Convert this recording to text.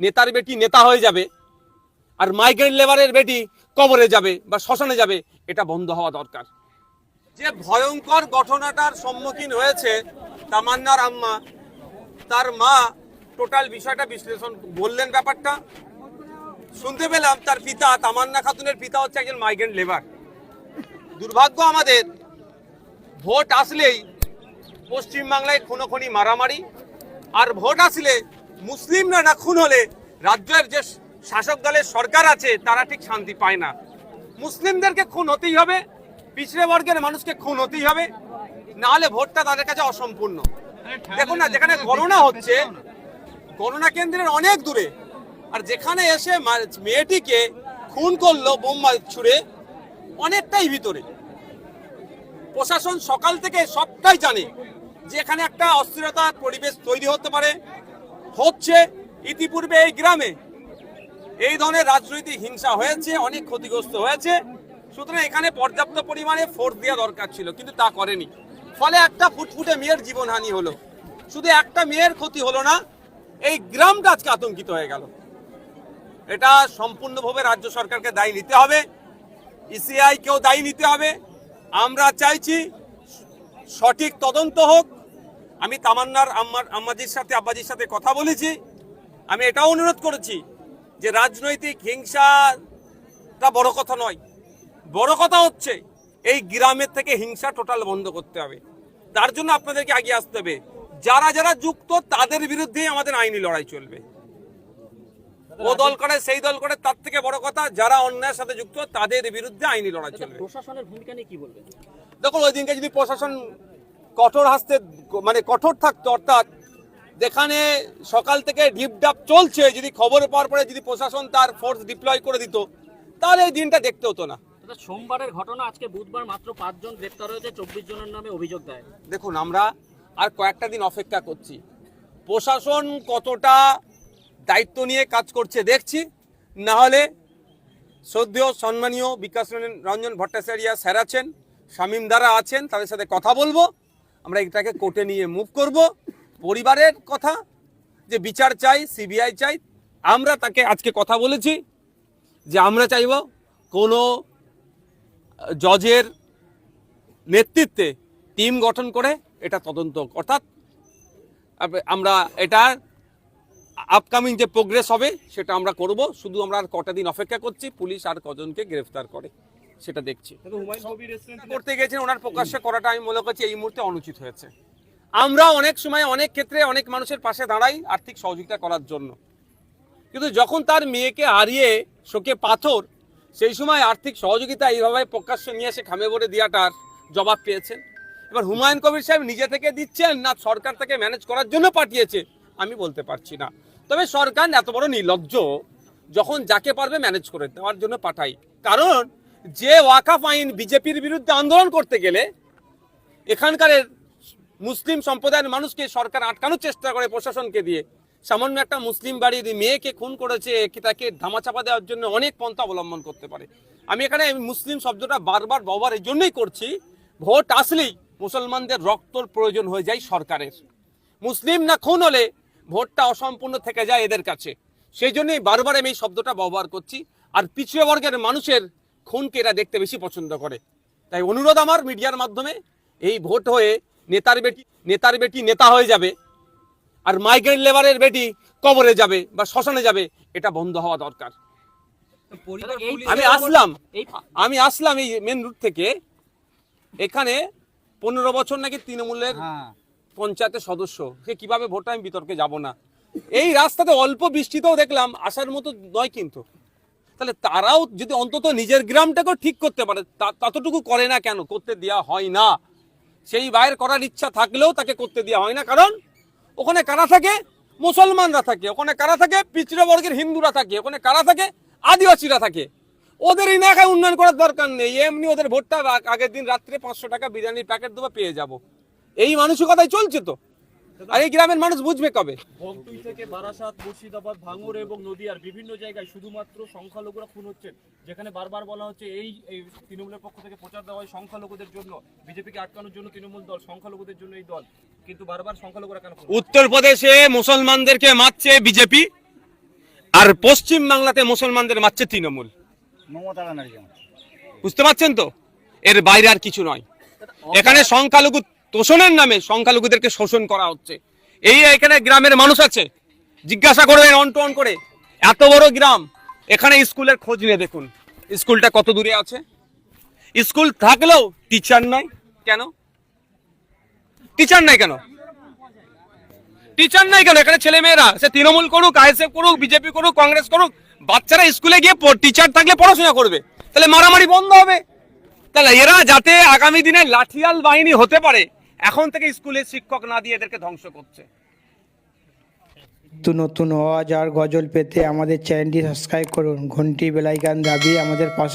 নেতার বেটি নেতা হয়ে যাবে আর মাইগ্রেন্ট লেবারের বেটি কবরে যাবে বা শ্মশানে যাবে, এটা বন্ধ হওয়া দরকার। যে ভয়ঙ্কর ঘটনাটার সম্মুখীন হয়েছে তামান্নার আম্মা, তার মা টোটাল বিষয়টা বিশ্লেষণ বললেন ব্যাপারটা। শুনতে পেলাম তার পিতা তামান্না খাতুনের পিতা হচ্ছে একজন মাইগ্রেন্ট লেবার দুর্ভাগ্য আমাদের, ভোট আসলেই পশ্চিমবাংলায় খুনোখুনি মারামারি, আর ভোট আসলে মুসলিমরা না খুন হলে রাজ্যের যে শাসক দলের সরকার আছে, তারা ঠিক শান্তি পায় না। মুসলিমদেরকে খুন হতেই হবে, পিছড়ে বর্গের মানুষকে খুন হতেই হবে, না হলে ভোটটা তাদের কাছে অসম্পূর্ণ। দেখুন না, যেখানে গণনা হচ্ছে গণনা কেন্দ্রের অনেক দূরে, আর যেখানে এসে মেয়েটিকে খুন করল বোম্বা ছুড়ে, অনেকটাই ভিতরে। প্রশাসন সকাল থেকে সবটাই জানে যে এখানে একটা অস্থিরতার পরিবেশ তৈরি হতে পারে হচ্ছে ইতিপূর্বে এই গ্রামে। এই ধরনের রাজনৈতিক হিংসা হয়েছে, অনেক ক্ষতিগ্রস্ত হয়েছে। সুতরাং এখানে পর্যাপ্ত পরিমাণে ফোর্স দেওয়া দরকার ছিল, কিন্তু তা করেনি। ফলে একটা ফুটফুটে মেয়ের জীবনহানি হলো। শুধু একটা মেয়ের ক্ষতি হলো না, এই গ্রামটা আজকে আতঙ্কিত হয়ে গেল। এটা সম্পূর্ণভাবে রাজ্য সরকারকে দায়ী নিতে হবে। ইসিআই কেও দায়ী নিতে হবে। আমরা চাইছি সঠিক তদন্ত হোক আমি তামান্নার আম্মার আম্মাজির সাথে আব্বাজির সাথে কথা বলেছি। আমি এটাও অনুরোধ করেছি যে রাজনৈতিক হিংসাটা বড় কথা নয়। বড় কথা হচ্ছে এই গ্রামের থেকে হিংসা টোটাল বন্ধ করতে হবে। তার জন্য আপনাদেরকে আগে আসতে হবে। যারা যারা যুক্ত তাদের বিরুদ্ধেই আমাদের আইনি লড়াই চলবে। ও দল করে সেই দল করে তার থেকে বড় কথা যারা অন্যায়ের সাথে যুক্ত তাদের বিরুদ্ধে আইনি লড়াই চলবে। প্রশাসনের ভূমিকা নিয়ে কি বলবেন? দেখুন ওই দিনকে যদি প্রশাসন কঠোর হাসতে মানে কঠোর থাকতো অর্থাৎ যেখানে সকাল থেকে ঢিপঢাপ চলছে যদি খবর পাওয়ার পরে যদি প্রশাসন তার ফোর্স ডিপ্লয় করে দিত তাহলে এই দিনটা দেখতে হতো না। সোমবারের ঘটনা আজকে বুধবার মাত্র পাঁচজন গ্রেপ্তার হয়েছে চব্বিশ জনের নামে অভিযোগ দেয় দেখুন আমরা আর কয়েকটা দিন অপেক্ষা করছি। প্রশাসন কতটা দায়িত্ব নিয়ে কাজ করছে দেখছি না হলে শ্রদ্ধেয় সম্মানীয় বিকাশ রঞ্জন- রঞ্জন ভট্টাচার্য স্যার আছেন শামীম দ্বারা আছেন তাদের সাথে কথা বলব। আমরা এটাকে কোর্টে নিয়ে মুভ করব। পরিবারের কথা, যে বিচার চাই সিবিআই চাই, আমরা তাকে আজকে কথা বলেছি, যে আমরা চাইব কোনো জজের নেতৃত্বে টিম গঠন করে এটা তদন্ত অর্থাৎ আমরা এটা আপকামিং যে প্রোগ্রেস হবে, সেটা আমরা করব। শুধু আমরা আর কটা দিন অপেক্ষা করছি, পুলিশ আর কজনকে গ্রেফতার করে। সেটা দেখছি। করতে গেছেন ওনার প্রকাশ্যে করাটা আমি মনে করছি এই মুহূর্তে অনুচিত হয়েছে। আমরা অনেক সময় অনেক ক্ষেত্রে অনেক মানুষের পাশে দাঁড়াই আর্থিক সহযোগিতা করার জন্য। কিন্তু যখন তার মেয়েকে হারিয়ে শোকে পাথর সেই সময় আর্থিক সহযোগিতা এইভাবে প্রকাশ্যে নিয়ে এসে খামে ভরে দেওয়াটার জবাব পেয়েছেন। এবার হুমায়ুন কবির সাহেব নিজে থেকে দিচ্ছেন না সরকার তাকে ম্যানেজ করার জন্য পাঠিয়েছে আমি বলতে পারছি না। তবে সরকার এত বড় নির্লজ্জ যখন যাকে পারবে ম্যানেজ করে দেওয়ার জন্য পাঠাই। কারণ যে ওয়াকাফ আইন বিজেপির বিরুদ্ধে আন্দোলন করতে গেলে এখানকার মুসলিম সম্প্রদায়ের মানুষকে সরকার আটকানোর চেষ্টা করে প্রশাসনকে দিয়ে। সামান্য একটা মুসলিম বাড়ির মেয়েকে খুন করেছে তাকে ধামাচাপা দেওয়ার জন্য অনেক পন্থা অবলম্বন করতে পারে। আমি এখানে মুসলিম শব্দটা বারবার ব্যবহার এই জন্যই করছি, ভোট আসলেই মুসলমানদের রক্তর প্রয়োজন হয়ে যায় সরকারের। মুসলিম না খুন হলে ভোটটা অসম্পূর্ণ থেকে যায় এদের কাছে। সেই জন্যই বারবার আমি এই শব্দটা ব্যবহার করছি। আর পিছিয়ে বর্গের মানুষের খুনকে এরা দেখতে বেশি পছন্দ করে। তাই অনুরোধ আমার মিডিয়ার মাধ্যমে এই ভোট হয়ে নেতার বেটি নেতার বেটি নেতা হয়ে যাবে আর মাইগ্রেন্ট লেবারের বেটি কবরে যাবে বা শ্মশানে যাবে এটা বন্ধ হওয়া দরকার। আমি আসলাম আমি আসলাম এই মেন রুট থেকে। এখানে পনেরো বছর নাকি তৃণমূলের পঞ্চায়েতের সদস্য সে কীভাবে ভোট আমি বিতর্কে যাব না। এই রাস্তাতে অল্প বৃষ্টিতেও দেখলাম আসার মতো নয় কিন্তু। তাহলে তারাও যদি অন্তত নিজের গ্রামটাকেও ঠিক করতে পারে ততটুকু করে না কেন? করতে দেওয়া হয় না। সেই বাইর করার ইচ্ছা থাকলেও তাকে করতে দেওয়া হয় না, কারণ ওখানে কারা থাকে? মুসলমানরা থাকে। ওখানে কারা থাকে? পিছড়েবর্গের হিন্দুরা থাকে। ওখানে কারা থাকে? আদিবাসীরা থাকে। ওদের এলাকায় উন্নয়ন করার দরকার নেই। এমনি ওদের ভোটটা আগের দিন রাত্রে পাঁচশো টাকা বিরিয়ানির প্যাকেট দেবো, পেয়ে যাব। এই মানসিকতাই চলছে তো। আর এই গ্রামের মানুষ বুঝবে কবে? বগটুই থেকে বারাসাত মুর্শিদাবাদ ভাঙড় এবং নদিয়ার বিভিন্ন জায়গায় শুধুমাত্র সংখ্যালঘুরা খুন হচ্ছেন যেখানে বারবার বলা হচ্ছে এই এই তৃণমূলের পক্ষ থেকে প্রচার দেওয়া হয় সংখ্যালঘুদের জন্য বিজেপিকে আটকানোর জন্য তৃণমূল দল সংখ্যালঘুদের জন্য এই দল কিন্তু বারবার সংখ্যালঘুরা কেন উত্তরপ্রদেশে মুসলমানদেরকে মারছে বিজেপি আর পশ্চিম বাংলাতে মুসলমানদের মারছে তৃণমূল। বুঝতে পারছেন তো? এর বাইরে আর কিছু নয়। এখানে সংখ্যালঘু তোষণের নামে সংখ্যালঘুদেরকে শোষণ করা হচ্ছে। এই এখানে গ্রামের মানুষ আছে, জিজ্ঞাসা করবেন অন টু অন করে, এত বড় গ্রাম, এখানে স্কুলের খোঁজ নিয়ে দেখুন। স্কুলটা কত দূরে আছে? স্কুল থাকলেও টিচার নাই, কেন? টিচার নাই কেন? টিচার নাই কেন? এখানে ছেলে মেয়েরা সে তৃণমূল করুক, আইএসএফ করুক, বিজেপি করুক, কংগ্রেস করুক, বাচ্চারা স্কুলে গিয়ে টিচার থাকলে পড়াশোনা করবে। তাহলে মারামারি বন্ধ হবে। তাহলে এরা যাতে আগামী দিনে লাঠিয়াল বাহিনী হতে পারে এখন থেকে স্কুলে শিক্ষক না দিয়ে এদেরকে ধ্বংস করছে। নতুন আওয়াজ আর গজল পেতে আমাদের চ্যানেলটি সাবস্ক্রাইব করুন, ঘন্টি বেলাইকান দাবি আমাদের পাশে